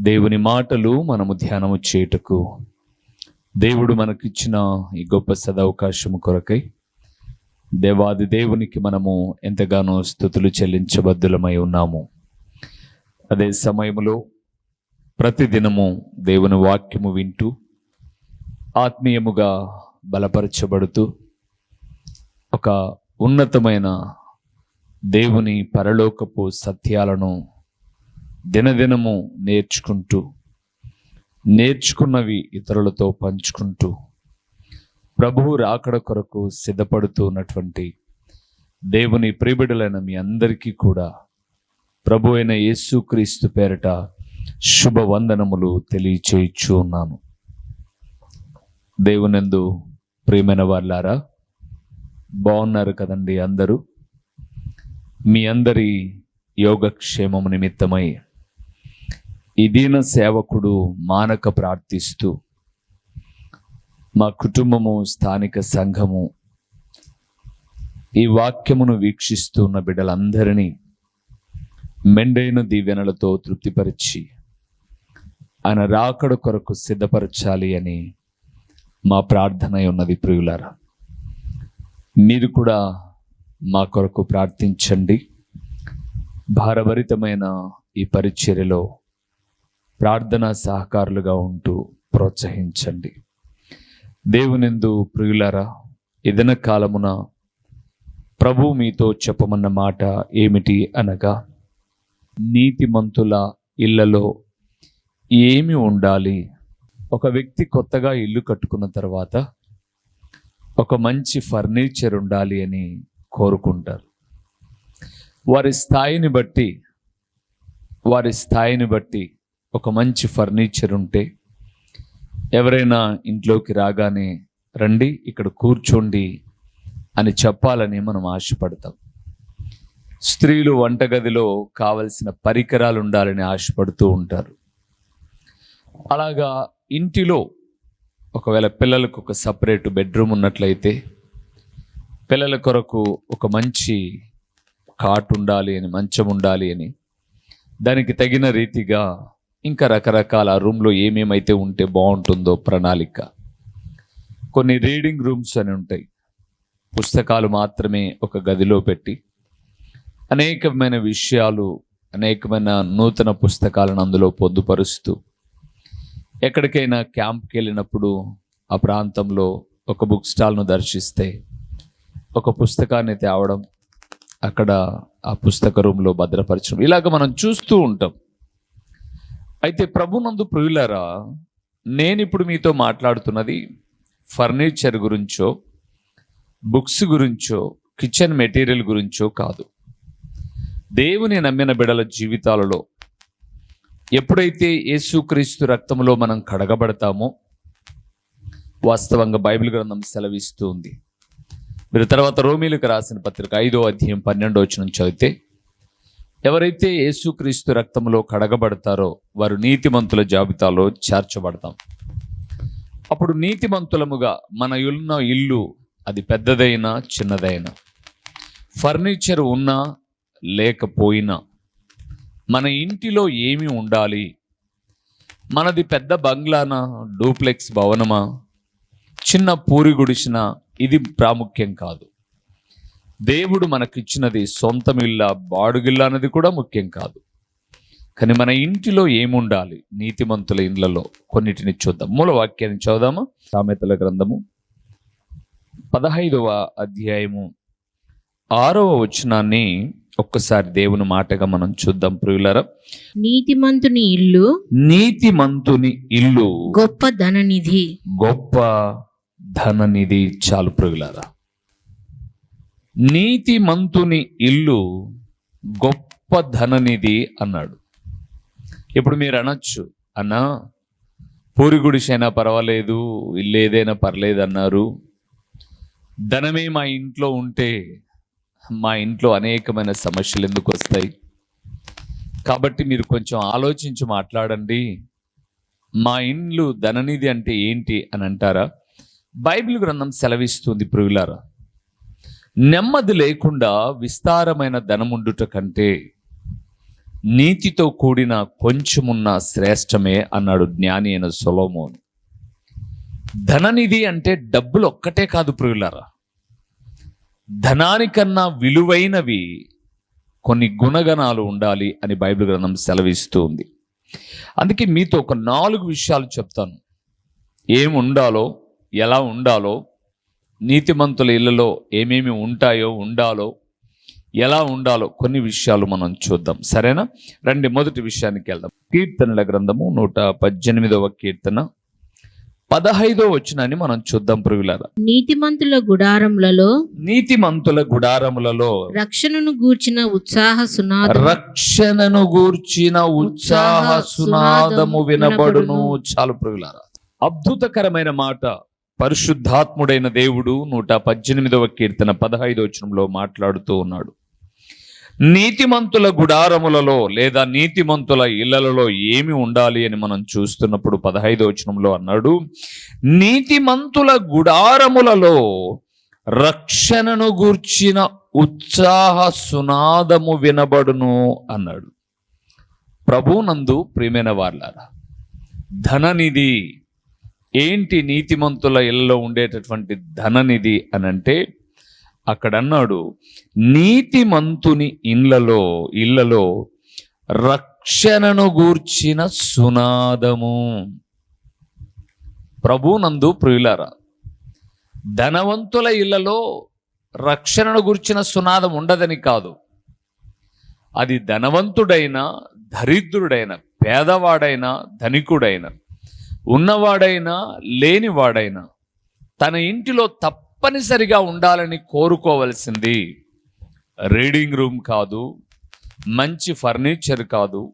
దేవుని మాటలు మనము ధ్యానము చేయుటకు. దేవుడు మనకిచ్చిన ఈ గొప్ప సదవకాశము కొరకై దేవాది దేవునికి మనము ఎంతగానో స్థుతులు చెల్లించబద్దులమై ఉన్నాము. అదే సమయములో ప్రతిదినము దేవుని వాక్యము వింటూ ఆత్మీయముగా బలపరచబడుతూ ఒక ఉన్నతమైన దేవుని పరలోకపు సత్యాలను దినదినము నేర్చుకుంటూ నేర్చుకున్నవి ఇతరులతో పంచుకుంటూ ప్రభువు రాకడ కొరకు సిద్ధపడుతూ ఉన్నటువంటి దేవుని ప్రియబిడలైన మీ అందరికీ కూడా ప్రభు అయిన యేసుక్రీస్తు పేరట శుభవందనములు తెలియచేయచ్చు ఉన్నాను. దేవునందు ప్రియమైన వాళ్ళారా బాగున్నారు కదండి అందరూ? మీ అందరి యోగక్షేమము నిమిత్తమై ఈ దీన సేవకుడు మానక ప్రార్థిస్తూ మా కుటుంబము స్థానిక సంఘము ఈ వాక్యమును వీక్షిస్తున్న బిడ్డలందరినీ మెండైన దీవెనలతో తృప్తిపరిచి ఆయన రాకడ కొరకు సిద్ధపరచాలి అని మా ప్రార్థన ఉన్నది ప్రియులారా. మీరు కూడా మా కొరకు ప్రార్థించండి. భారభరితమైన ఈ పరిచర్యలో ప్రార్థనా సహకారులుగా ఉంటూ ప్రోత్సహించండి. దేవునిందు ప్రియులరా ఇదన కాలమున ప్రభు మీతో చెప్పమన్న మాట ఏమిటి అనగా నీతిమంతుల ఇళ్ళలో ఏమి ఉండాలి? ఒక వ్యక్తి కొత్తగా ఇల్లు కట్టుకున్న తర్వాత ఒక మంచి ఫర్నిచర్ ఉండాలి అని కోరుకుంటారు. వారి స్థాయిని బట్టి వారి స్థాయిని బట్టి ఒక మంచి ఫర్నిచర్ ఉంటే ఎవరైనా ఇంట్లోకి రాగానే రండి ఇక్కడ కూర్చోండి అని చెప్పాలని మనం ఆశపడతాం. స్త్రీలు వంటగదిలో కావలసిన పరికరాలు ఉండాలని ఆశపడుతూ ఉంటారు. అలాగా ఇంటిలో ఒకవేళ పిల్లలకు ఒక సపరేట్ బెడ్రూమ్ ఉన్నట్లయితే పిల్లల కొరకు ఒక మంచి కాట్ ఉండాలి అని మంచం ఉండాలి అని దానికి తగిన రీతిగా ఇంకా రకరకాల రూమ్లో ఏమేమైతే ఉంటే బాగుంటుందో ప్రణాళిక. కొన్ని రీడింగ్ రూమ్స్ అని ఉంటాయి. పుస్తకాలు మాత్రమే ఒక గదిలో పెట్టి అనేకమైన విషయాలు అనేకమైన నూతన పుస్తకాలను అందులో పొందుపరుస్తూ ఎక్కడికైనా క్యాంప్కి వెళ్ళినప్పుడు ఆ ప్రాంతంలో ఒక బుక్ స్టాల్ను దర్శిస్తే ఒక పుస్తకాన్ని తేవడం అక్కడ ఆ పుస్తక రూమ్లో భద్రపరచడం ఇలాగ మనం చూస్తూ ఉంటాం. అయితే ప్రభునందు ప్రియులారా నేను ఇప్పుడు మీతో మాట్లాడుతున్నది ఫర్నిచర్ గురించో బుక్స్ గురించో కిచెన్ మెటీరియల్ గురించో కాదు. దేవుని నమ్మిన బిడల జీవితాలలో ఎప్పుడైతే యేసుక్రీస్తు రక్తంలో మనం కడగబడతామో వాస్తవంగా బైబిల్ గ్రంథం సెలవిస్తూ ఉంది. మీరు తర్వాత రోమిలకు రాసిన పత్రిక ఐదో అధ్యాయం పన్నెండో వచ్చిన చదివితే ఎవరైతే యేసుక్రీస్తు రక్తంలో కడగబడతారో వారు నీతిమంతుల జాబితాలో చేర్చబడతాం. అప్పుడు నీతిమంతులముగా మన ఉన్న ఇల్లు అది పెద్దదైనా చిన్నదైనా. ఫర్నిచర్ ఉన్నా లేకపోయినా మన ఇంటిలో ఏమి ఉండాలి? మనది పెద్ద బంగ్లానా డూప్లెక్స్ భవనమా? చిన్న పూరి గుడిసిన ఇది ప్రాముఖ్యం కాదు. దేవుడు మనకిచ్చినది సొంతం ఇల్లా బాడుగిల్లా అన్నది కూడా ముఖ్యం కాదు. కానీ మన ఇంటిలో ఏముండాలి? నీతిమంతుల ఇండ్లలో కొన్నిటిని చూద్దాం. మూల వాక్యాన్ని చదుదామా సామెతల గ్రంథము పదహైదవ అధ్యాయము ఆరవ వచనాన్ని ఒక్కసారి దేవుని మాటగా మనం చూద్దాం ప్రియులరా. నీతిమంతుని ఇల్లు నీతిమంతుని ఇల్లు గొప్ప ధననిధి. గొప్ప ధననిధి చాలు ప్రియులారా. నీతిమంతుని ఇల్లు గొప్ప ధననిధి అన్నాడు. ఇప్పుడు మీరు అనొచ్చు అన్నా పూరిగుడిసైనా పర్వాలేదు ఇల్లు ఏదైనా పర్లేదు అన్నారు. ధనమే మా ఇంట్లో ఉంటే మా ఇంట్లో అనేకమైన సమస్యలు ఎందుకు వస్తాయి? కాబట్టి మీరు కొంచెం ఆలోచించి మాట్లాడండి. మా ఇండ్లు ధననిధి అంటే ఏంటి అని అంటారా? బైబిల్ గ్రంథం సెలవిస్తుంది ప్రియులారా. నెమ్మది లేకుండా విస్తారమైన ధనముండుట కంటే నీతితో కూడిన కొంచెమున్న శ్రేష్టమే అన్నాడు జ్ఞాని అయిన సొలోమోను. ధననిధి అంటే డబ్బులు ఒక్కటే కాదు ప్రియులారా. ధనానికన్నా విలువైనవి కొన్ని గుణగణాలు ఉండాలి అని బైబిల్ గ్రంథం సెలవిస్తూ ఉంది. అందుకే మీతో ఒక నాలుగు విషయాలు చెప్తాను. ఏం ఉండాలో ఎలా ఉండాలో నీతిమంతుల ఇళ్ళలో ఏమేమి ఉంటాయో ఉండాలో ఎలా ఉండాలో కొన్ని విషయాలు మనం చూద్దాం. సరేనా? రండి మొదటి విషయానికి వెళ్దాం. కీర్తనల గ్రంథము నూట పద్దెనిమిదవ కీర్తన. పదహైదో వచ్చినని మనం చూద్దాం పురుగులారా నీతిమంతుల గుడారములలో నీతిమంతుల గుడారములలో రక్షణను గూర్చిన ఉత్సాహ సునాదం రక్షణను గూర్చిన ఉత్సాహ సునాదము వినబడును. చాలు ప్రియులారా. అద్భుతకరమైన మాట. పరిశుద్ధాత్ముడైన దేవుడు నూట పద్దెనిమిదవ కీర్తన పదహైదో వచనంలో మాట్లాడుతూ ఉన్నాడు. నీతిమంతుల గుడారములలో లేదా నీతిమంతుల ఇళ్ళలో ఏమి ఉండాలి అని మనం చూస్తున్నప్పుడు పదహైదో వచనంలో అన్నాడు నీతిమంతుల గుడారములలో రక్షణను గూర్చిన ఉత్సాహ సునాదము వినబడును అన్నాడు. ప్రభునందు ప్రియమైన వార్లారా ధననిధి ఏంటి నీతిమంతుల ఇళ్ళలో ఉండేటటువంటి ధననిధి అని అంటే అక్కడ అన్నాడు నీతిమంతుని ఇళ్ళలో ఇళ్ళలో రక్షణను గూర్చిన సునాదము. ప్రభునందు ప్రియులారా ధనవంతుల ఇళ్ళలో రక్షణను గుర్చిన సునాదం ఉండదని కాదు. అది ధనవంతుడైన దరిద్రుడైన పేదవాడైన ధనికుడైన ఉన్నవాడైనా లేనివాడైనా తన ఇంటిలో తప్పనిసరిగా ఉండాలని కోరుకోవలసింది. రీడింగ్ రూమ్ కాదు మంచి ఫర్నిచర్ కాదు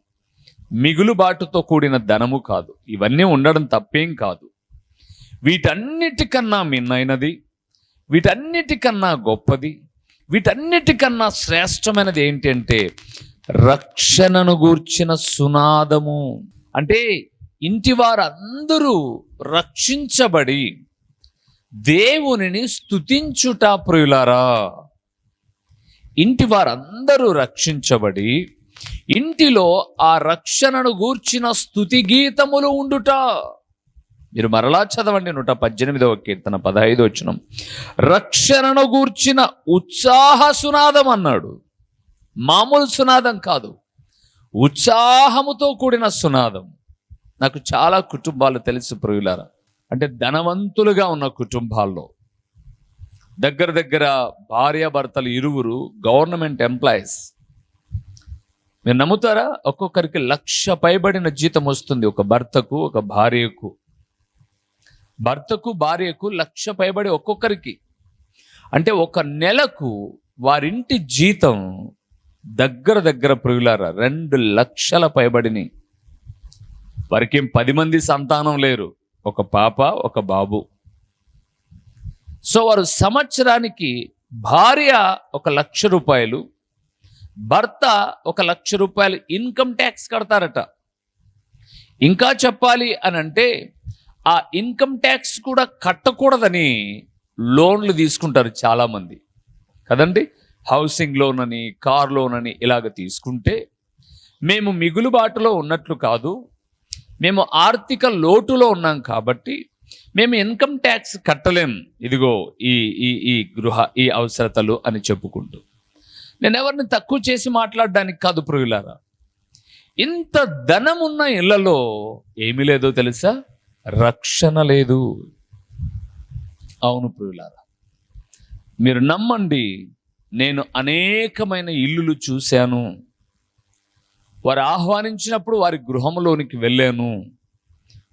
మిగులుబాటుతో కూడిన ధనము కాదు. ఇవన్నీ ఉండడం తప్పేం కాదు. వీటన్నిటికన్నా మిన్నైనది వీటన్నిటికన్నా గొప్పది వీటన్నిటికన్నా శ్రేష్టమైనది ఏంటంటే రక్షణను గూర్చిన సునాదము. అంటే ఇంటి వారందరూ రక్షించబడి దేవునిని స్థుతించుట ప్రియులారా. ఇంటి వారందరూ రక్షించబడి ఇంటిలో ఆ రక్షణను గూర్చిన స్థుతి గీతములు ఉండుట. మీరు మరలా చదవండి నూట పద్దెనిమిదవ కీర్తన పదహైదు వచ్చిన రక్షణను గూర్చిన ఉత్సాహ సునాదం అన్నాడు. మామూలు సునాదం కాదు. ఉత్సాహముతో కూడిన సునాదం. నాకు చాలా కుటుంబాలు తెలుసు ప్రియులారా. అంటే ధనవంతులుగా ఉన్న కుటుంబాల్లో దగ్గర దగ్గర భార్యాభర్తలు ఇరువురు గవర్నమెంట్ ఎంప్లాయీస్. మీరు నమ్ముతారా? ఒక్కొక్కరికి లక్ష పైబడిన జీతం వస్తుంది ఒక భర్తకు ఒక భార్యకు. భర్తకు భార్యకు లక్ష పైబడి ఒక్కొక్కరికి. అంటే ఒక నెలకు వారింటి జీతం దగ్గర దగ్గర ప్రియులారా రెండు లక్షల పైబడిని వారికి పది మంది సంతానం లేరు. ఒక పాప ఒక బాబు. సో వారు సంవత్సరానికి భార్య ఒక లక్ష రూపాయలు భర్త ఒక లక్ష రూపాయలు ఇన్కమ్ ట్యాక్స్ కడతారట. ఇంకా చెప్పాలి అని అంటే ఆ ఇన్కమ్ ట్యాక్స్ కూడా కట్టకూడదని లోన్లు తీసుకుంటారు చాలామంది. కదండి? హౌసింగ్ లోన్ అని కార్ లోన్ అని ఇలాగ తీసుకుంటే మేము మిగులుబాటులో ఉన్నట్లు కాదు. మేము ఆర్థిక లోటులో ఉన్నాం కాబట్టి మేము ఇన్కమ్ ట్యాక్స్ కట్టలేం. ఇదిగో ఈ ఈ ఈ గృహ ఈ అవసరతలు అని చెప్పుకుంటూ. నేను ఎవరిని తక్కువ చేసి మాట్లాడడానికి కాదు ప్రియులారా. ఇంత ధనం ఉన్న ఇళ్ళలో ఏమీ లేదో తెలుసా? రక్షణ లేదు. అవును ప్రియులారా. మీరు నమ్మండి నేను అనేకమైన ఇల్లులు చూశాను. వారు ఆహ్వానించినప్పుడు వారి గృహంలోనికి వెళ్ళాను.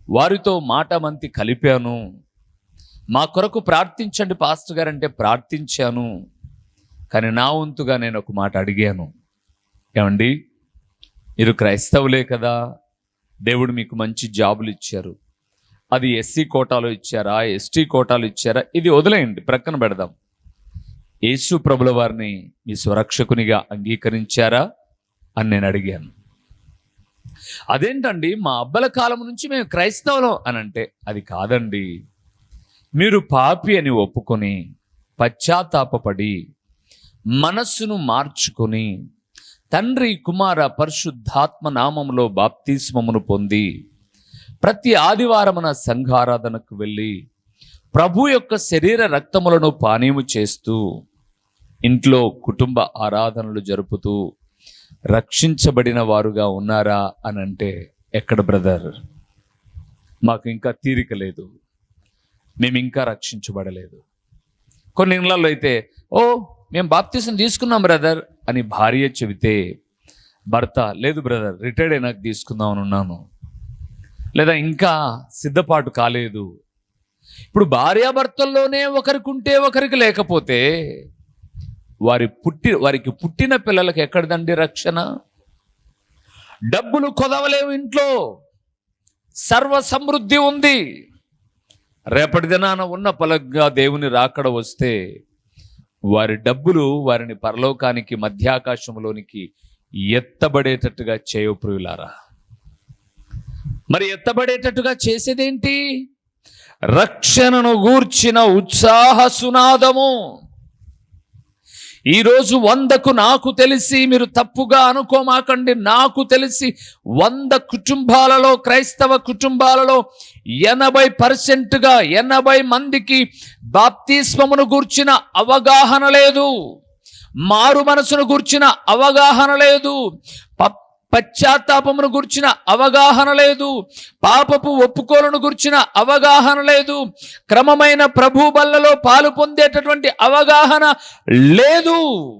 వారితో మాట మంతి కలిపాను. మా కొరకు ప్రార్థించండి పాస్టర్ గారు అంటే ప్రార్థించాను. కానీ నా వంతుగా నేను ఒక మాట అడిగాను. ఏమండి? మీరు క్రైస్తవులే కదా. దేవుడు మీకు మంచి జాబులు ఇచ్చారు. అది ఎస్సీ కోటాలో ఇచ్చారా? ఎస్టీ కోటాలు ఇచ్చారా? ఇది వదిలేయండి ప్రక్కన పెడదాం. యేసు ప్రభుల వారిని మీ స్వరక్షకునిగా అంగీకరించారా? అని నేను అడిగాను. అదేంటండి? మా అబ్బల కాలం నుంచి మేము క్రైస్తవులం అని అంటే అది కాదండి. మీరు పాపి అని ఒప్పుకొని పశ్చాత్తాపపడి మనస్సును మార్చుకొని తండ్రి కుమార పరిశుద్ధాత్మ నామములో బాప్తిస్మమును పొంది ప్రతి ఆదివారమున సంఘారాధనకు వెళ్ళి ప్రభు యొక్క శరీర రక్తములను పానీయము చేస్తూ ఇంట్లో కుటుంబ ఆరాధనలు జరుపుతూ రక్షించబడిన వారుగా ఉన్నారా అని అంటే ఎక్కడ బ్రదర్? మాకు ఇంకా తీరిక లేదు. మేము ఇంకా రక్షించబడలేదు. కొన్ని ఇళ్ళలో అయితే ఓ మేము బాప్తీసం తీసుకున్నాం బ్రదర్ అని భార్య చెబితే భర్త లేదు బ్రదర్ రిటైర్డ్ అయినాక తీసుకుందాం అని ఉన్నాను. లేదా ఇంకా సిద్ధపాటు కాలేదు. ఇప్పుడు భార్యాభర్తల్లోనే ఒకరికి ఉంటే ఒకరికి లేకపోతే వారి పుట్టి వారికి పుట్టిన పిల్లలకు ఎక్కడదండి రక్షణ? డబ్బులు కొదవలేవు ఇంట్లో. సర్వ సమృద్ధి ఉంది. రేపటి దినాన ఉన్న పలగ్గా దేవుని రాకడ వస్తే వారి డబ్బులు వారిని పరలోకానికి మధ్యాకాశంలోనికి ఎత్తబడేటట్టుగా చేయవు ప్రియులారా. మరి ఎత్తబడేటట్టుగా చేసేదేంటి? రక్షణను గూర్చిన ఉత్సాహ సునాదము. ఈరోజు వందకు నాకు తెలిసి మీరు తప్పుగా అనుకోమాకండి. నాకు తెలిసి వంద కుటుంబాలలో క్రైస్తవ కుటుంబాలలో ఎనభై పర్సెంట్గా ఎనభై మందికి బాప్తిస్మమును గూర్చిన అవగాహన లేదు. మారు మనసును గూర్చిన అవగాహన లేదు. పశ్చాత్తాపమును గుర్చిన అవగాహన లేదు. పాపపు ఒప్పుకోలను గుర్చిన అవగాహన లేదు. క్రమమైన ప్రభు బల్లలో పాలు పొందేటటువంటి అవగాహన లేదు.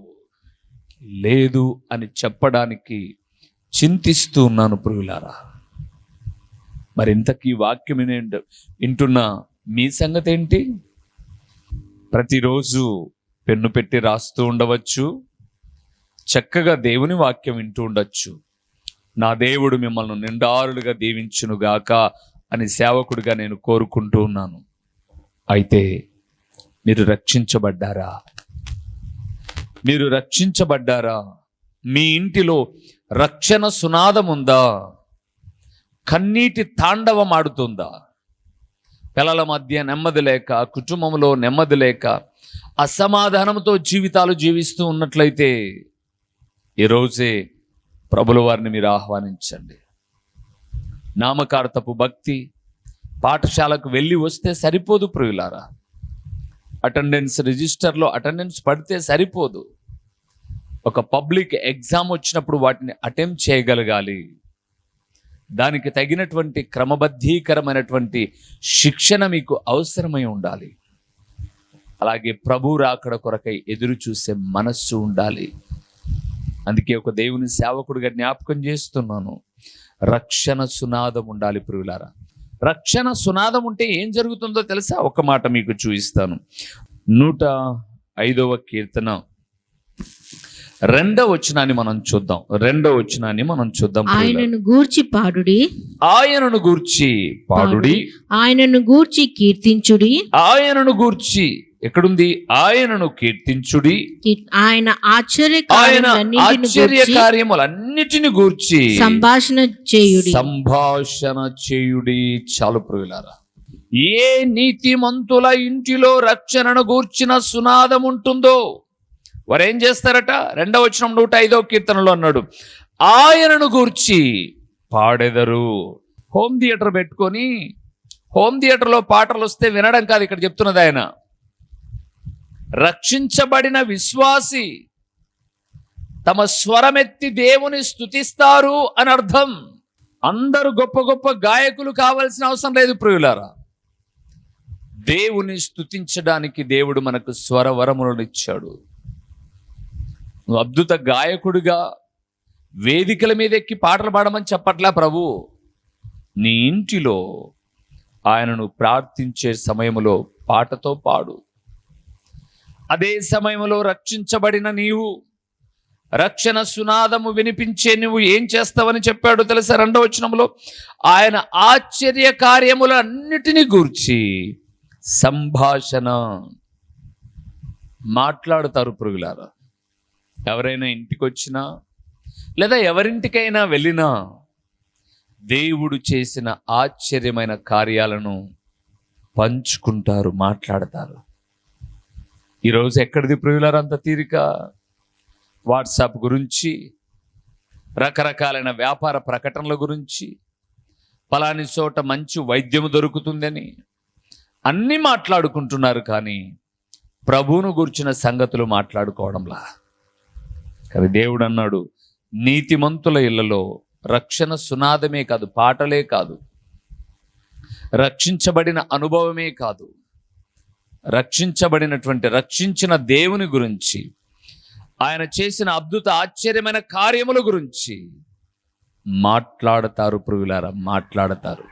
లేదు అని చెప్పడానికి చింతిస్తూ ఉన్నాను ప్రభులారా మరి ఇంతకీ వాక్యం వినే- వింటున్న మీ సంగతి ఏంటి ప్రతిరోజు పెన్ను పెట్టి రాస్తూ ఉండవచ్చు. చక్కగా దేవుని వాక్యం వింటూ ఉండొచ్చు. నా దేవుడు మిమ్మల్ని నిండారులుగా దీవించునుగాక అని సేవకుడిగా నేను కోరుకుంటూ ఉన్నాను. అయితే మీరు రక్షించబడ్డారా? మీరు రక్షించబడ్డారా? మీ ఇంటిలో రక్షణ సునాదం ఉందా కన్నీటి తాండవం ఆడుతుందా? పిల్లల మధ్య నెమ్మది లేక కుటుంబంలో నెమ్మది లేక అసమాధానంతో జీవితాలు జీవిస్తూ ఉన్నట్లయితే ఈరోజే ప్రభుల వారిని మీరు ఆహ్వానించండి. నామకార్థపు భక్తి పాఠశాలకు వెళ్ళి వస్తే సరిపోదు ప్రియులారా. అటెండెన్స్ రిజిస్టర్లో అటెండెన్స్ పడితే సరిపోదు. ఒక పబ్లిక్ ఎగ్జామ్ వచ్చినప్పుడు వాటిని అటెంప్ట్ చేయగలగాలి. దానికి తగినటువంటి క్రమబద్ధీకరమైనటువంటి శిక్షణ మీకు అవసరమై ఉండాలి. అలాగే ప్రభు రాకడ కొరకై ఎదురు చూసే మనస్సు ఉండాలి. అందుకే ఒక దేవుని సేవకుడిగా జ్ఞాపకం చేస్తున్నాను. రక్షణ సునాదం ఉండాలి ప్రియులారా. రక్షణ సునాదం ఉంటే ఏం జరుగుతుందో తెలుసా? ఒక మాట మీకు చూపిస్తాను. నూట ఐదవ కీర్తన. రెండవ వచనాన్ని మనం చూద్దాం. రెండవ వచనాన్ని మనం చూద్దాం. ఆయనను గూర్చి పాడుడి. ఆయనను గూర్చి పాడుడి. ఆయనను గూర్చి కీర్తించుడి. ఆయనను గూర్చి ఎక్కడుంది? ఆయనను కీర్తించుడి. ఆయన ఆశ్చర్య ఆయన ఆశ్చర్య కార్యములన్నిటిని గూర్చి సంభాషణ చేయుడి. సంభాషణ చేయుడి. చాలు ప్రియులారా. ఏ నీతిమంతుల ఇంటిలో రక్షణను గూర్చిన సునాదం ఉంటుందో వారు ఏం చేస్తారట? రెండవ వచనం నూట ఐదో కీర్తనలో అన్నాడు. ఆయనను గూర్చి పాడెదరు. హోమ్ థియేటర్ పెట్టుకొని హోమ్ థియేటర్లో పాటలు వస్తే వినడం కాదు ఇక్కడ చెప్తున్నది ఆయన. రక్షించబడిన విశ్వాసి తమ స్వరమెత్తి దేవుని స్తుతిస్తారు అని అర్థం. అందరూ గొప్ప గొప్ప గాయకులు కావాల్సిన అవసరం లేదు ప్రియులారా. దేవుని స్తుతించడానికి దేవుడు మనకు స్వరవరములను ఇచ్చాడు నువ్వు అద్భుత గాయకుడిగా వేదికల మీద ఎక్కి పాటలు పాడమని చెప్పట్లా ప్రభు. నీ ఇంటిలో ఆయనను ప్రార్థించే సమయంలో పాటతో పాడు. అదే సమయంలో రక్షించబడిన నీవు. రక్షణ సునాదము వినిపించే నువ్వు ఏం చేస్తావని చెప్పాడు తెలుసా రెండవ వచనంలో? ఆయన ఆశ్చర్య కార్యములన్నిటినీ గూర్చి సంభాషణ. మాట్లాడుతారు పురుగులారా ఎవరైనా ఇంటికి వచ్చినా లేదా ఎవరింటికైనా వెళ్ళినా దేవుడు చేసిన ఆశ్చర్యమైన కార్యాలను పంచుకుంటారు మాట్లాడతారు. ఈరోజు ఎక్కడిది ప్రియులరంత తీరిక? వాట్సాప్ గురించి రకరకాలైన వ్యాపార ప్రకటనల గురించి పలాని చోట మంచి వైద్యము దొరుకుతుందని అన్నీ మాట్లాడుకుంటున్నారు కానీ ప్రభువును గుర్చిన సంగతులు మాట్లాడుకోవడంలా. కానీ దేవుడు అన్నాడు నీతిమంతుల ఇళ్ళలో రక్షణ సునాదమే కాదు పాటలే కాదు రక్షించబడిన అనుభవమే కాదు రక్షించబడినటువంటి రక్షించిన దేవుని గురించి ఆయన చేసిన అద్భుత ఆశ్చర్యమైన కార్యముల గురించి మాట్లాడతారు పురుగులారా మాట్లాడతారు.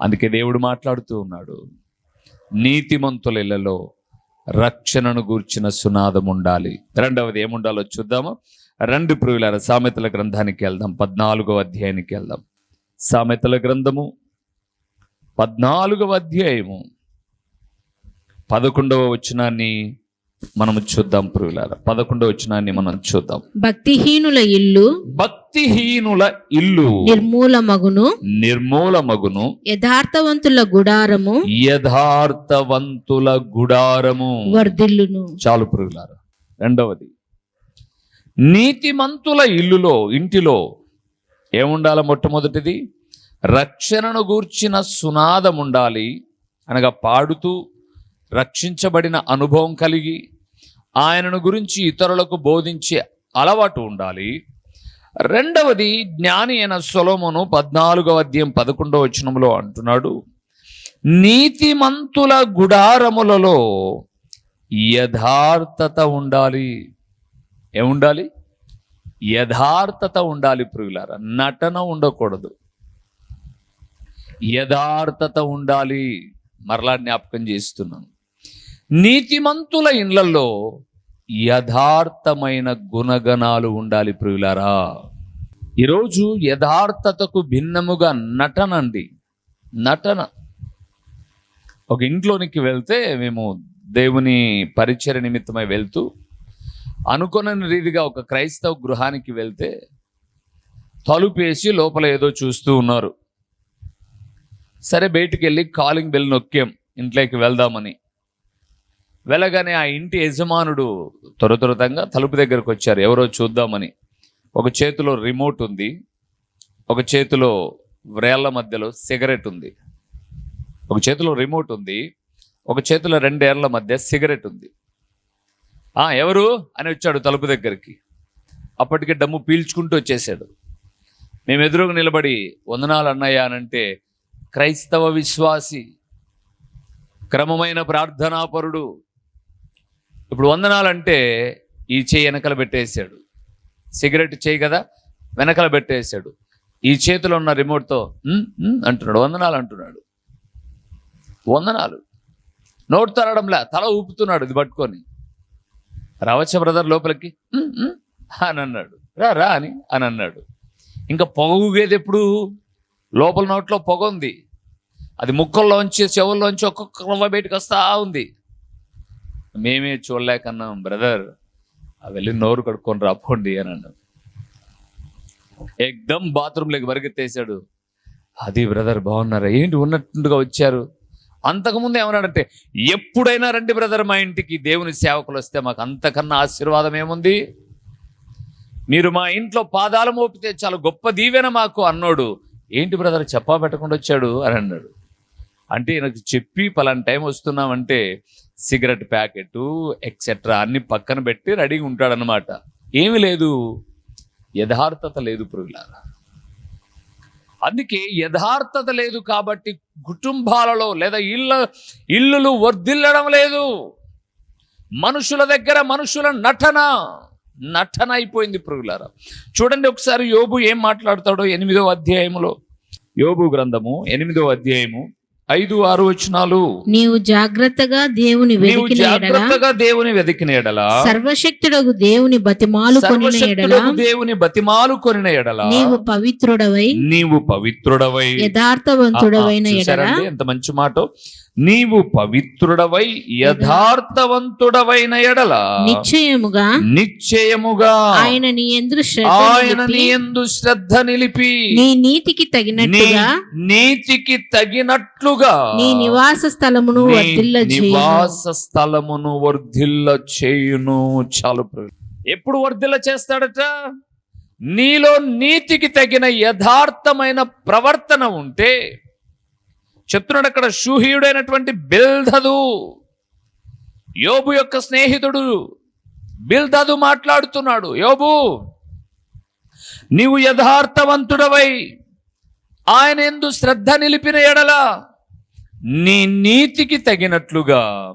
అందుకే దేవుడు మాట్లాడుతూ ఉన్నాడు నీతిమంతుల ఇళ్ళలో రక్షణను గూర్చిన సునాదం ఉండాలి. రెండవది ఏముండాలో చూద్దాము. రెండు పురుగులార సామెతల గ్రంథానికి వెళ్దాం పద్నాలుగవ అధ్యాయానికి వెళ్దాం. సామెతల గ్రంథము పద్నాలుగవ అధ్యాయము. పదకొండవ వచనాన్ని మనము చూద్దాం పురుగులార పదకొండవ వచనాన్ని మనం చూద్దాం. భక్తిహీనుల ఇల్లు భక్తిహీనుల ఇల్లు నిర్మూలమగును. నిర్మూలమగును. యథార్థవంతుల గుడారము యథార్థవంతుల గుడారము వర్ధిల్లును. చాలు పురుగులారా రెండవది నీతిమంతుల ఇల్లులో ఇంటిలో ఏముండాల మొట్టమొదటిది? రక్షణను గూర్చిన సునాదం ఉండాలి అనగా పాడుతూ రక్షించబడిన అనుభవం కలిగి ఆయనను గురించి ఇతరులకు బోధించే అలవాటు ఉండాలి. రెండవది జ్ఞాని అయిన సొలోమును పద్నాలుగవ అధ్యాయం పదకొండవ వచనంలో అంటున్నాడు నీతిమంతుల గుడారములలో యథార్థత ఉండాలి. ఏముండాలి? యథార్థత ఉండాలి ప్రియులార నటన ఉండకూడదు. యథార్థత ఉండాలి. మరలా జ్ఞాపకం చేస్తున్నాను. నీతిమంతుల ఇండ్లలో యథార్థమైన గుణగణాలు ఉండాలి ప్రియులారా. ఈరోజు యథార్థతకు భిన్నముగా నటన అండి. నటన. ఒక ఇంట్లోనికి వెళ్తే మేము దేవుని పరిచయ నిమిత్తమై వెళ్తూ అనుకున్న రీతిగా ఒక క్రైస్తవ గృహానికి వెళ్తే తలుపేసి లోపల ఏదో చూస్తూ ఉన్నారు. సరే బయటికి వెళ్ళి కాలింగ్ బెల్ నొక్కాం ఇంట్లోకి వెళ్దామని. వెళ్ళగానే ఆ ఇంటి యజమానుడు త్వర త్వరతంగా తలుపు దగ్గరకు వచ్చారు. ఎవరో చూద్దామని. ఒక చేతిలో రిమోట్ ఉంది. ఒక చేతిలో వ్రేళ్ళ మధ్యలో సిగరెట్ ఉంది. ఒక చేతిలో రిమోట్ ఉంది. ఒక చేతిలో రెండేళ్ళ మధ్య సిగరెట్ ఉంది. ఎవరు? అని వచ్చాడు తలుపు దగ్గరికి. అప్పటికే డమ్ము పీల్చుకుంటూ వచ్చేసాడు. మేము ఎదురుగా నిలబడి వందనాలు అన్నయ్య అనంటే క్రైస్తవ విశ్వాసి క్రమమైన ప్రార్థనాపరుడు ఇప్పుడు వందనాలంటే ఈ చేయి వెనకలు పెట్టేశాడు సిగరెట్ చేయి కదా వెనకలు పెట్టేశాడు ఈ చేతిలో ఉన్న రిమోట్తో అంటున్నాడు వందనాలు అంటున్నాడు. వందనాలు. నోటు తరడంలా తల ఊపుతున్నాడు ఇది పట్టుకొని. రావచ్చ బ్రదర్ లోపలికి. అని అన్నాడు. రా రా అని అని అన్నాడు. ఇంకా పొగ ఊగేది ఎప్పుడు? లోపల నోట్లో పొగ ఉంది. అది ముక్కల్లోంచి చెవుల్లోంచి ఒక్కొక్క రవ్వ బయటకు వస్తా ఉంది. మేమే చూడలేకన్నాం బ్రదర్ ఆ వెళ్ళి నోరు కడుక్కొని రాపోండి అని అన్నాడు. ఎగ్దమ్ బాత్రూంలోకి పరిగెత్తేసాడు అది బ్రదర్ బాగున్నారా? ఏంటి ఉన్నట్టుగా వచ్చారు? అంతకుముందు ఏమన్నాడంటే ఎప్పుడైనా రండి బ్రదర్ మా ఇంటికి దేవుని సేవకులు వస్తే మాకు అంతకన్నా ఆశీర్వాదం ఏముంది? మీరు మా ఇంట్లో పాదాలు మోపితే చాలా గొప్ప దీవెన మాకు అన్నోడు. ఏంటి బ్రదర్ చెప్పా పెట్టకుండా వచ్చాడు? అని అన్నాడు. అంటే నాకు చెప్పి పలానా టైం వస్తున్నామంటే సిగరెట్ ప్యాకెట్ ఎక్సెట్రా అన్ని పక్కన పెట్టి రెడీగా ఉంటాడనమాట ఏమీ లేదు. యథార్థత లేదు పురుగులారా అందుకే యథార్థత లేదు కాబట్టి కుటుంబాలలో లేదా ఇళ్ళ ఇల్లులు వర్ధిల్లడం లేదు. మనుషుల దగ్గర మనుషుల నటన నటన అయిపోయింది పురుగులారా చూడండి ఒకసారి యోబు ఏం మాట్లాడతాడో ఎనిమిదో అధ్యాయములో. యోబు గ్రంథము ఎనిమిదో అధ్యాయము. ఐదు ఆరు వచనాలు. నీవు జాగ్రత్తగా దేవుని ఎడల జాగ్రత్తగా దేవుని వెతికిన ఎడల. సర్వశక్తుడగు దేవుని బతిమాలు కొనిన ఎడల. దేవుని బతిమాలు కొనిన ఎడల. నీవు పవిత్రుడవై నీవు పవిత్రుడవై. యథార్థవంతుడవైన ఎడల. ఎంత మంచి మాట. నీవు పవిత్రుడవై యథార్థవంతుడవైన ఎడల నిశ్చయముగా నిశ్చయముగా ఆయన నీ ఎందు శ్రద్ధ ఆయన నిలిపి, నీ యందు శ్రద్ధ నిలిపి నీ నీతికి తగినట్టుగా నీతికి తగినట్లుగా నీ నివాస స్థలమును వర్ధిల్ల నివాస స్థలమును వర్ధిల్ల చేయును. చాలు. ఎప్పుడు వర్ధిల్ల చేస్తాడట? నీలో నీతికి తగిన యథార్థమైన ప్రవర్తన ఉంటే చెప్తున్నాడు అక్కడ షూహీయుడైనటువంటి బిల్దదు. యోబు యొక్క స్నేహితుడు బిల్దదు మాట్లాడుతున్నాడు యోబు నీవు యథార్థవంతుడవై ఆయన ఎందు శ్రద్ధ నిలిపిన ఎడల నీ నీతికి తగినట్లుగా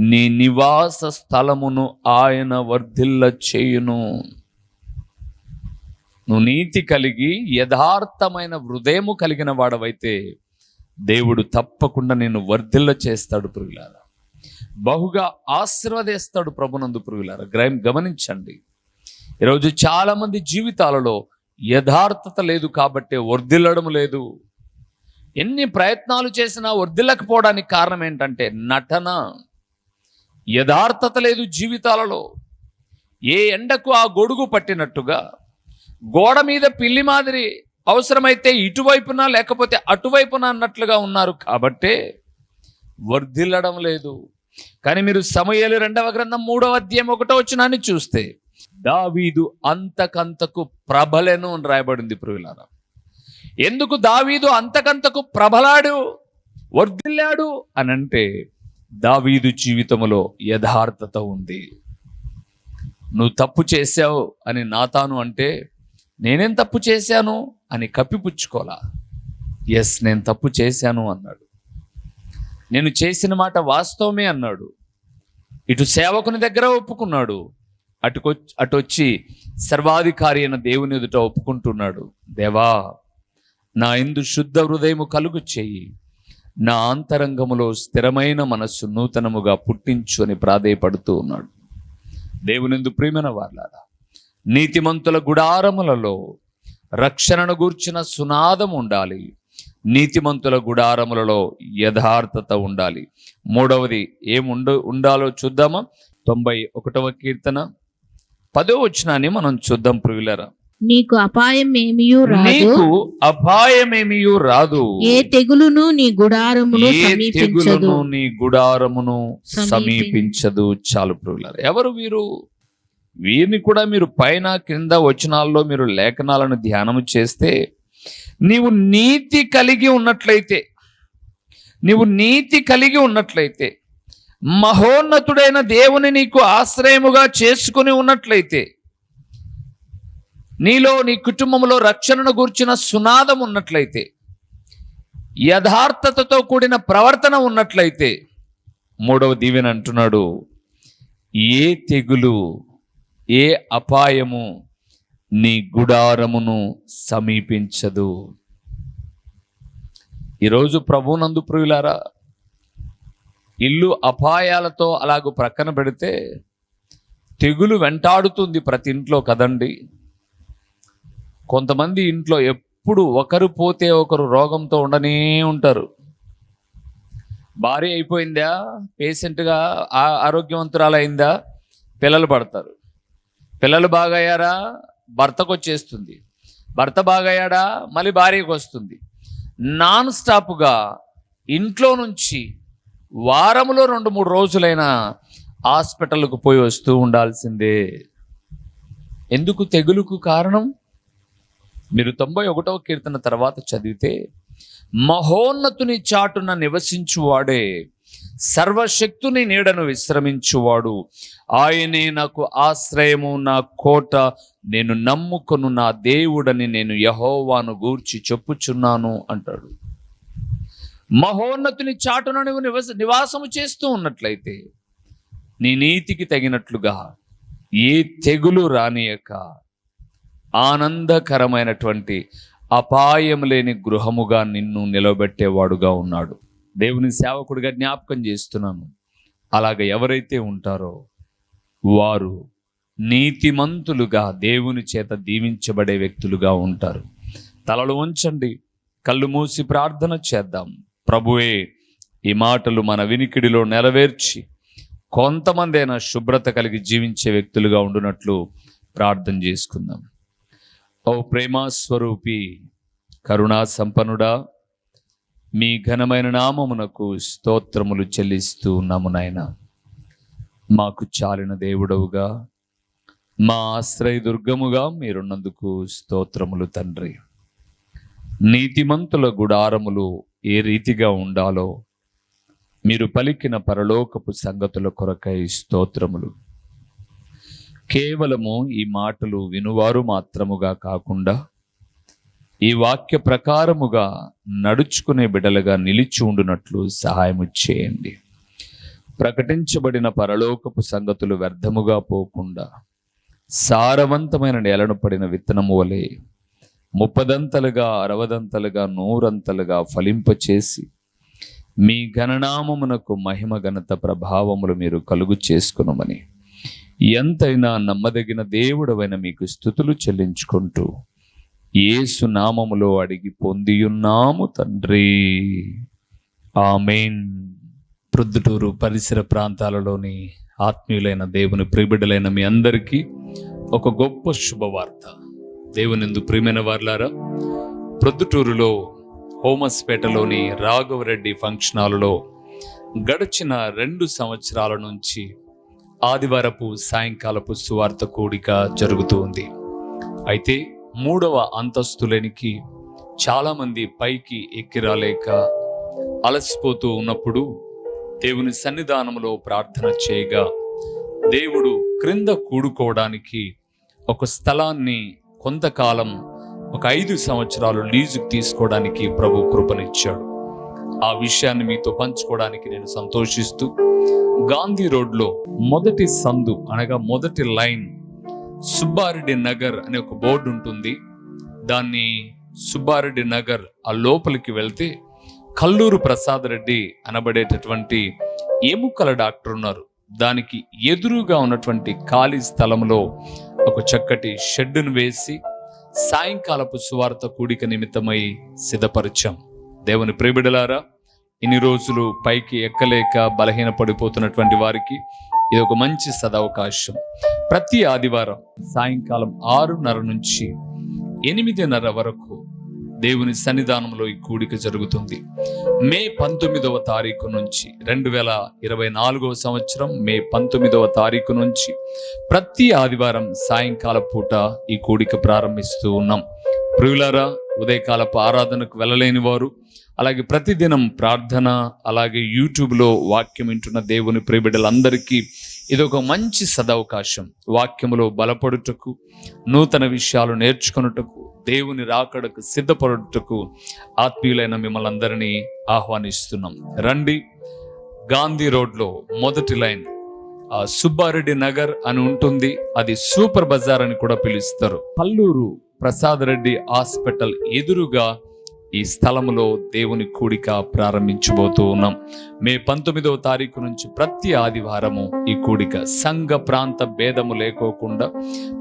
నీ నివాస స్థలమును ఆయన వర్ధిల్ల చేయును. నువ్వు నీతి కలిగి యథార్థమైన హృదయము కలిగిన వాడవైతే దేవుడు తప్పకుండా నేను వర్ధిల్ల చేస్తాడు పురుగులారా బహుగా ఆశీర్వదిస్తాడు ప్రభునందు పురుగులారా గ్రహం గమనించండి. ఈరోజు చాలామంది జీవితాలలో యథార్థత లేదు కాబట్టి వర్ధిల్లడం లేదు. ఎన్ని ప్రయత్నాలు చేసినా వర్ధిల్లకపోవడానికి కారణం ఏంటంటే నటన. యథార్థత లేదు జీవితాలలో. ఏ ఎండకు ఆ గొడుగు పట్టినట్టుగా గోడ మీద పిల్లి మాదిరి అవసరమైతే ఇటువైపున లేకపోతే అటువైపున అన్నట్లుగా ఉన్నారు. కాబట్టే వర్ధిల్లడం లేదు. కానీ మీరు సమయాలు రెండవ గ్రంథం మూడవ అధ్యాయం ఒకటో వచ్చినాన్ని చూస్తే దావీదు అంతకంతకు ప్రబలను అని రాయబడింది ప్రియులారా. ఎందుకు దావీదు అంతకంతకు ప్రబలాడు వర్ధిల్లాడు అని అంటే దావీదు జీవితంలో యథార్థత ఉంది. నువ్వు తప్పు చేశావు అని నాతాను అంటే నేనేం తప్పు చేశాను అని కప్పిపుచ్చుకోలా? ఎస్ నేను తప్పు చేశాను అన్నాడు. నేను చేసిన మాట వాస్తవమే అన్నాడు. ఇటు సేవకుని దగ్గర ఒప్పుకున్నాడు. అటుకొ వచ్చి సర్వాధికారి అయిన దేవుని ఎదుట ఒప్పుకుంటున్నాడు. దేవా నా ఇందు శుద్ధ హృదయము కలుగు చెయ్యి నా అంతరంగములో స్థిరమైన మనస్సు నూతనముగా పుట్టించు అని ప్రాధేయపడుతూ ఉన్నాడు. దేవునిందు ప్రియమైన వాళ్ళారా నీతిమంతుల గుడారములలో రక్షణను గూర్చిన సునాదం ఉండాలి. నీతిమంతుల గుడారములలో యథార్థత ఉండాలి. మూడవది ఏముండ ఉండాలో చూద్దామా? తొంభై ఒకటవ కీర్తన. పదో వచనాన్ని మనం చూద్దాం ప్రియులరా. నీకు అపాయం ఏమియూ రాదు. నీకు అపాయమేమియు రాదు. ఏ తెగులును నీ గుడారమును ఏ తెగులును నీ గుడారమును సమీపి- సమీపించదు. చాలు ప్రియులారు. ఎవరు వీరు? వీరిని కూడా మీరు పైన క్రింద వచనాల్లో మీరు లేఖనాలను ధ్యానము చేస్తే నీవు నీతి కలిగి ఉన్నట్లయితే నీవు నీతి కలిగి ఉన్నట్లయితే మహోన్నతుడైన దేవుని నీకు ఆశ్రయముగా చేసుకుని ఉన్నట్లయితే నీలో నీ కుటుంబంలో రక్షణను గూర్చిన సునాదం ఉన్నట్లయితే యథార్థతతో కూడిన ప్రవర్తన ఉన్నట్లయితే మూడవ దీవెన అంటున్నాడు ఏ తెగులు ఏ అపాయము నీ గుడారమును సమీపించదు. ఈరోజు ప్రభునందు ప్రియులారా ఇల్లు అపాయాలతో అలాగూ ప్రక్కన పెడితే తెగులు వెంటాడుతుంది ప్రతి ఇంట్లో కదండి. కొంతమంది ఇంట్లో ఎప్పుడు ఒకరు పోతే ఒకరు రోగంతో ఉండనే ఉంటారు. భార్య అయిపోయిందా పేషెంట్గా ఆ- ఆరోగ్యవంతురాలైందా పిల్లలు పడతారు. పిల్లలు బాగయ్యారా? భర్తకు వచ్చేస్తుంది భర్త బాగయ్యాడా? మళ్ళీ భార్యకు వస్తుంది నాన్ స్టాప్గా ఇంట్లో నుంచి వారములో రెండు మూడు రోజులైనా హాస్పిటల్కు పోయి వస్తూ ఉండాల్సిందే. ఎందుకు తెగులుకు కారణం? మీరు తొంభై ఒకటవ కీర్తన తర్వాత చదివితే మహోన్నతుని చాటున నివసించువాడే సర్వశక్తుని నీడను విశ్రమించువాడు. ఆయనే నాకు ఆశ్రయము నా కోట. నేను నమ్ముకొను నా దేవుడని నేను యహోవాను గూర్చి చెప్పుచున్నాను అంటాడు. మహోన్నతుని చాటున నువ్వు నివస నివాసము చేస్తూ ఉన్నట్లయితే నీ నీతికి తగినట్లుగా ఏ తెగులు రానియక. ఆనందకరమైనటువంటి అపాయం లేని గృహముగా నిన్ను నిలబెట్టేవాడుగా ఉన్నాడు. దేవుని సేవకుడిగా జ్ఞాపకం చేస్తున్నాను. అలాగ ఎవరైతే ఉంటారో వారు నీతిమంతులుగా దేవుని చేత దీవించబడే వ్యక్తులుగా ఉంటారు. తలలు ఉంచండి కళ్ళు మూసి ప్రార్థన చేద్దాం. ప్రభువే ఈ మాటలు మన వినికిడిలో నెరవేర్చి కొంతమందైనా శుభ్రత కలిగి జీవించే వ్యక్తులుగా ఉండునట్లు ప్రార్థన చేసుకుందాం. ఓ ప్రేమ స్వరూపి కరుణా సంపన్నుడా మీ ఘనమైన నామమునకు స్తోత్రములు చెల్లిస్తూ ఉన్నాము మాకు చాలిన దేవుడవుగా మా ఆశ్రయ దుర్గముగా మీరున్నందుకు స్తోత్రములు తండ్రి. నీతిమంతుల గుడారములు ఏ రీతిగా ఉండాలో మీరు పలికిన పరలోకపు సంగతుల కొరకై స్తోత్రములు. కేవలము ఈ మాటలు వినువారు మాత్రముగా కాకుండా ఈ వాక్య ప్రకారముగా నడుచుకునే బిడలుగా నిలిచి ఉండునట్లు సహాయము చేయండి. ప్రకటించబడిన పరలోకపు సంగతులు వ్యర్థముగా పోకుండా సారవంతమైన నేలను పడిన విత్తనము వలె ముప్పదంతలుగా అరవదంతలుగా నూరంతలుగా ఫలింపచేసి మీ ఘననామమునకు మహిమ ఘనత ప్రభావములు మీరు కలుగు చేసుకునమని. ఎంతైనా నమ్మదగిన దేవుడవైన మీకు స్థుతులు చెల్లించుకుంటూ ఏసు నామములో అడిగి పొందియున్నాము తండ్రి. ఆమెన్. ప్రొద్దుటూరు పరిసర ప్రాంతాలలోని ఆత్మీయులైన దేవుని ప్రిబిడలైన మీ అందరికీ ఒక గొప్ప శుభవార్త. దేవునిందు ప్రియమైన వార్లారా ప్రొద్దుటూరులో హోమస్పేటలోని రాఘవరెడ్డి ఫంక్షన్ హాల్లో గడిచిన రెండు సంవత్సరాల నుంచి ఆదివారపు సాయంకాలపు సువార్త కూడిక జరుగుతూ ఉంది. అయితే మూడవ అంతస్తులనికి చాలామంది పైకి ఎక్కిరాలేక అలసిపోతూ ఉన్నప్పుడు దేవుని సన్నిధానంలో ప్రార్థన చేయగా దేవుడు క్రింద కూడుకోవడానికి ఒక స్థలాన్ని కొంతకాలం ఒక ఐదు సంవత్సరాలు లీజుకు తీసుకోవడానికి ప్రభు కృపనిచ్చాడు. ఆ విషయాన్ని మీతో పంచుకోవడానికి నేను సంతోషిస్తూ గాంధీ రోడ్లో మొదటి సందు అనగా మొదటి లైన్ సుబ్బారెడ్డి నగర్ అనే ఒక బోర్డు ఉంటుంది. దాన్ని సుబ్బారెడ్డి నగర్ ఆ లోపలికి వెళ్తే కల్లూరు ప్రసాద్ రెడ్డి అనబడేటటువంటి ఎముకల డాక్టర్ ఉన్నారు. దానికి ఎదురుగా ఉన్నటువంటి ఖాళీ స్థలంలో ఒక చక్కటి షెడ్డును వేసి సాయంకాలపు సువార్త కూడిక నిమిత్తమై సిద్ధపరిచాం. దేవుని ప్రేమిడలారా ఇన్ని రోజులు పైకి ఎక్కలేక బలహీన పడిపోతున్నటువంటి వారికి ఇది ఒక మంచి సదవకాశం. ప్రతి ఆదివారం సాయంకాలం ఆరున్నర నుంచి ఎనిమిదిన్నర వరకు దేవుని సన్నిధానంలో ఈ కూడిక జరుగుతుంది. మే పంతొమ్మిదవ తారీఖు నుంచి రెండు వేల ఇరవై నాలుగవ సంవత్సరం మే పంతొమ్మిదవ తారీఖు నుంచి ప్రతి ఆదివారం సాయంకాల పూట ఈ కూడిక ప్రారంభిస్తూ ఉన్నాం. ప్రియులారా ఉదయకాలపు ఆరాధనకు వెళ్ళలేని వారు అలాగే ప్రతిదినం ప్రార్థన అలాగే యూట్యూబ్లో వాక్యం వింటున్న దేవుని ప్రియబిడ్డలందరికీ ఇది ఒక మంచి సదవకాశం. వాక్యములో బలపడుటకు నూతన విషయాలు నేర్చుకొనుటకు దేవుని రాకడకు సిద్ధపడుటకు ఆత్మీయులైన మిమ్మల్ని అందరినీ ఆహ్వానిస్తున్నాం. రండి గాంధీ రోడ్లో మొదటి లైన్. ఆ సుబ్బారెడ్డి నగర్ అని ఉంటుంది అది సూపర్ బజార్ అని కూడా పిలుస్తారు. పల్లూరు ప్రసాద్ రెడ్డి హాస్పిటల్ ఎదురుగా ఈ స్థలములో దేవుని కూడిక ప్రారంభించబోతూ ఉన్నాం. మే పంతొమ్మిదవ తారీఖు నుంచి ప్రతి ఆదివారము ఈ కూడిక సంఘ ప్రాంత భేదము లేకోకుండా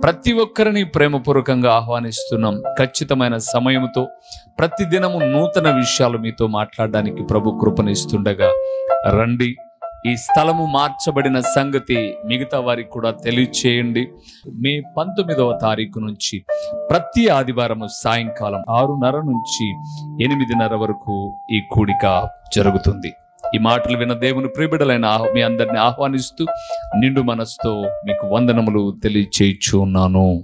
ప్రతి ఒక్కరిని ప్రేమపూర్వకంగా ఆహ్వానిస్తున్నాం. ఖచ్చితమైన సమయముతో ప్రతి దినము నూతన విషయాలు మీతో మాట్లాడడానికి ప్రభు కృపనిస్తుండగా రండి. ఈ స్థలము మార్చబడిన సంగతి మిగతా వారికి కూడా తెలియచేయండి. మే పంతొమ్మిదవ తారీఖు నుంచి ప్రతి ఆదివారము సాయంకాలం ఆరున్నర నుంచి ఎనిమిదిన్నర వరకు ఈ కూడిక జరుగుతుంది. ఈ మాటలు విన్న దేవుని ప్రియబిడలైన ఆహ్- మీ అందరిని ఆహ్వానిస్తూ నిండు మనసుతో మీకు వందనములు తెలియచేయచ్చు ఉన్నాను